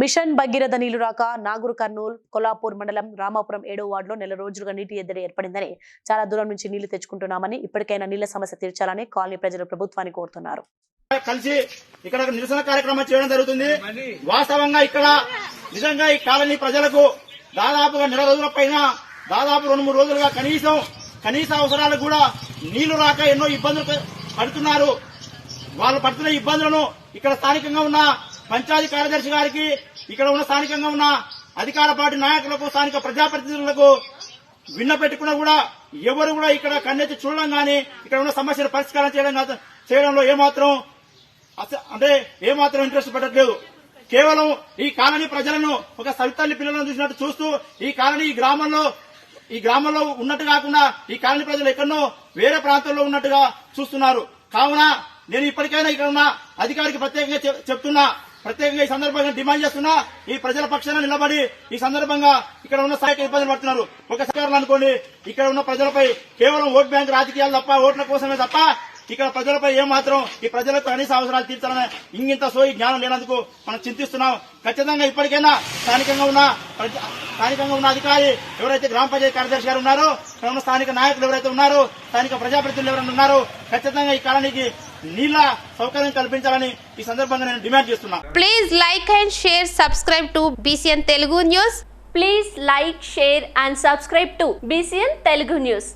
Machine Bhagiratha నీళ్ళు రాక నాగూర్ కర్నూలు కొల్లాపూర్ మండలం రామాపురం ఏడో వార్డులో నెల రోజులుగా నీటి ఎద్దడి ఏర్పడిందని చాలా దూరం నుంచి నీళ్ళు తెచ్చుకుంటున్నామని ఇప్పటికైనా నీళ్ళ సమస్య తీర్చాలని కాలనీ ప్రజలు ప్రభుత్వాన్ని కోరుతున్నారు. కలిసి ఇక్కడ నిరసన కార్యక్రమం చేయడం జరుగుతుంది. వాస్తవంగా ఇక్కడ నిజంగా ఈ కాలనీ ప్రజలకు దాదాపుగా నెల రోజుల పైన దాదాపు రెండు మూడు రోజులుగా కనీసం కనీస అవసరాలు కూడా నీళ్ళు రాక ఎన్నో ఇబ్బందులు పడుతున్నారు. వాళ్ళు పడుతున్న ఇబ్బందులను ఇక్కడ స్థానికంగా ఉన్న పంచాయతీ కార్యదర్శి గారికి ఇక్కడ ఉన్న స్థానికంగా ఉన్న అధికార పార్టీ నాయకులకు స్థానిక ప్రజాప్రతినిధులకు విన్న పెట్టుకున్నా కూడా ఎవరు కూడా ఇక్కడ కన్నెత్తి చూడడం గాని ఇక్కడ ఉన్న సమస్యలు పరిష్కారం చేయడం చేయడంలో ఏమాత్రం అంటే ఏమాత్రం ఇంట్రెస్ట్ పెట్టట్లేదు. కేవలం ఈ కాలనీ ప్రజలను ఒక సవితల్లి పిల్లలను చూసినట్టు చూస్తూ ఈ కాలనీ ఈ గ్రామంలో ఈ గ్రామంలో ఉన్నట్టు కాకుండా ఈ కాలనీ ప్రజలు ఎక్కడో వేరే ప్రాంతంలో ఉన్నట్టుగా చూస్తున్నారు. కావున నేను ఇప్పటికైనా ఇక్కడ ఉన్న అధికారికి ప్రత్యేకంగా చెప్తున్నా ప్రత్యేకంగా ఈ సందర్భంగా డిమాండ్ చేస్తున్నా ఈ ప్రజల పక్షాన నిలబడి ఈ సందర్భంగా ఇక్కడ ఉన్న స్థాయికి ఇబ్బందులు పడుతున్నారు. ఒక సర్కారులు అనుకోండి ఇక్కడ ఉన్న ప్రజలపై కేవలం ఓట్ బ్యాంక్ రాజకీయాలు తప్ప ఓట్ల కోసమే తప్ప ఇక్కడ ప్రజలపై ఏమాత్రం ఈ ప్రజలకు కనీస అవసరాలు తీర్చాలనే ఇంగింత సోయి జ్ఞానం లేనందుకు మనం చింతిస్తున్నాం. ఖచ్చితంగా ఇప్పటికైనా స్థానికంగా ఉన్న స్థానికంగా ఉన్న అధికారి ఎవరైతే గ్రామ పంచాయతీ కార్యదర్శి గారు ఉన్నారో స్థానిక నాయకులు ఎవరైతే ఉన్నారో స్థానిక ప్రజాప్రతినిధులు ఎవరైనా ఉన్నారో ఖచ్చితంగా ఈ కాలనీకి please like and share subscribe to BCN Telugu news please like share and subscribe to BCN Telugu news